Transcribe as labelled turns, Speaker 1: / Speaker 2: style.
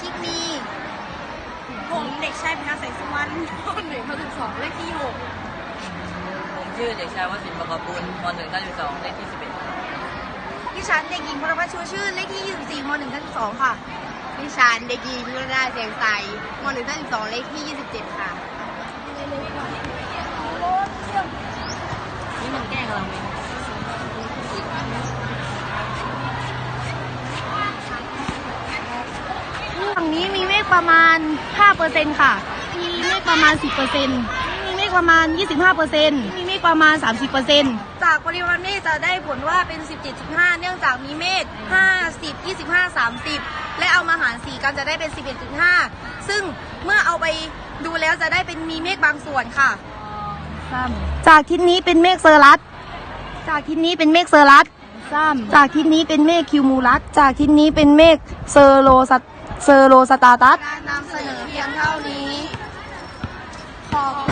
Speaker 1: ชิกมีผมเด็กชายพิทักษ์แสงสุวรรณคหนึ่งมาถึงสองเลขที่หก
Speaker 2: ผมชื่อเด็กชายวสินประกอบบุญมหนึ่งด้านที่สองเลขที่สิบเอ็
Speaker 1: ดพี่ชันเด็กหญิงพรพัชชูชื่อเลขที่ยี่สิบสี่มหนึ่งด้านสองค่ะ
Speaker 3: ดิฉันเด็กหญิงพรดาเสียงใสมหนึ่งด้านสองเลขที่ยี่สิบเจ็ดค่ะ
Speaker 2: นี่มันแก้งเราไห
Speaker 1: ประมาณ 5%ค่ะ มีเมฆประมาณ 10%มีเมฆประมาณ 25%มีเมฆประมาณ 30%จากปริมาณเมฆจะได้ผลว่าเป็น 17.5 เนื่องจากมีเมฆ50 25 30 และเอามาหาร 4 กันจะได้เป็น 11.5 ซึ่งเมื่อเอาไปดูแล้วจะได้เป็นมีเมฆบางส่วนค่ะ จากทิศนี้เป็นเมฆเซอร์รัส จากทิศนี้เป็นเมฆเซอร์รัสจากทิศนี้เป็นเมฆคิวมูลัส จากทิศนี้เป็นเมฆเซอร์โลส เซอร์โลสตาตัส
Speaker 3: การนำเสนอเพียงเท่านี้ ขอบคุณ